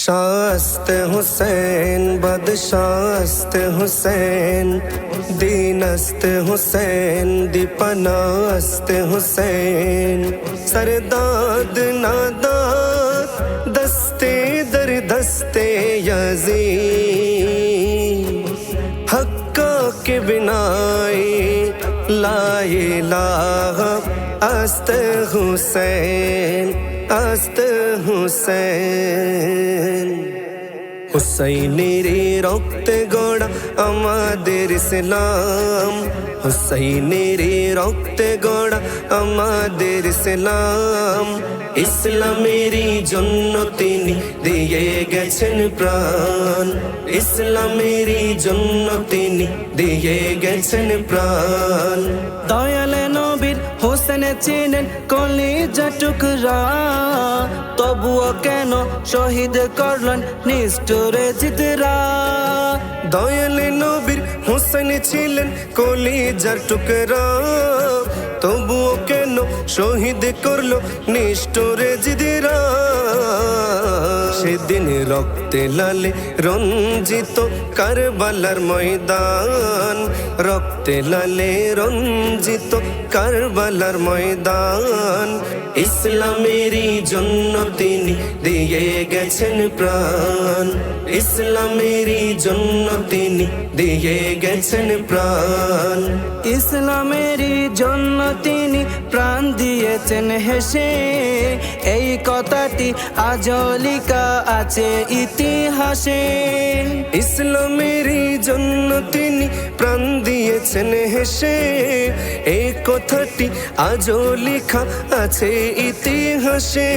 شاست حسین، بدشاست حسین، دینست حسین دیپناست حسین۔ سرداد نادا دستے در دستے یزی حقا کے بنائی لا الہ است حسین۔ আস্ত হুসেন। হুসাইনের রক্ত গড়া আমাদের ইসলাম। হুসাইনের রক্ত গড়া আমাদের ইসলাম। ইসলামেরই জন্য তিনি দিয়ে গেছেন প্রাণ। ইসলামেরই জন্য তিনি দিয়ে গেছেন প্রাণ। দয়াল নবীর হোসেন চেনেন কলেজা টুকরা তবুও কেন শহীদ করলেন নিষ্ঠুরে জিতরা? দয়ালে নবীর হোসেন ছিলেন কলিজার টুকরা। তবুও কেন শহীদ করল নিষ্ঠুরে জিদিরা সেদিন রক্তে লালে। রঞ্জিত কারবালার ময়দান। রক্তে লালে, রঞ্জিত কারবালার ময়দান। ইসলামেরই জন্য তিনি দিয়ে গেছেন প্রাণ। ইসলামেরই জন্য তিনি দিয়ে গেছেন প্রাণ। ইসলামেরই জন্য তিনি প্রাণ দিয়েছেন হেসে। এই কথাটি আজলিকা আছে ইতিহাসে। ইসলামেরই জন্য তিনি প্রাণ দিয়েছেন হেসে। এই কথাটি আজও লেখা আছে ইতিহাসে।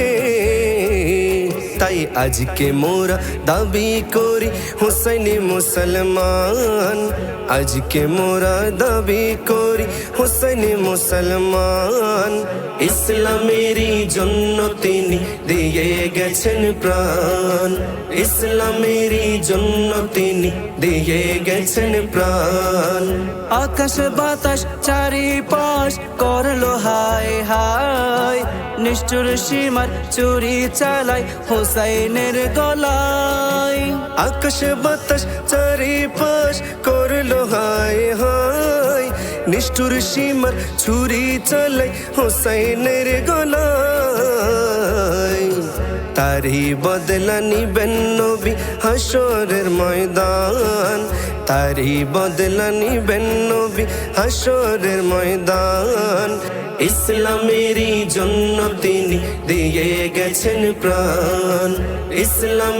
তাই আজকে মোরা দাবি করি, হুসাইনি মুসলমান। আজকে মোরা দাবি করি, হুসাইনি মুসলমান। ইসলামেরই জন্য তিনি দিয়ে গেছেন প্রাণ। ইসলামেরই জন্য তিনি দিয়ে গেছেন প্রাণ। আকাশ বাতাস চারিপাশ করল হায় হায়। নিষ্ঠুর সীমার চুরি চালায় হোসাইনের গলায়। আকাশ বাতাস চারিপাশ করল হায় হায়। নিষ্ঠুর সীমার ছুরি চলে হোসাইনের গলায়। তারি বদলা নিবেন নবী হাসরের ময়দান। তারি বদলা নিবেন নবী হাসরের ময়দান। ইসলামেরই জন্য তিনি দিয়ে গেছেন প্রাণ। ইসলাম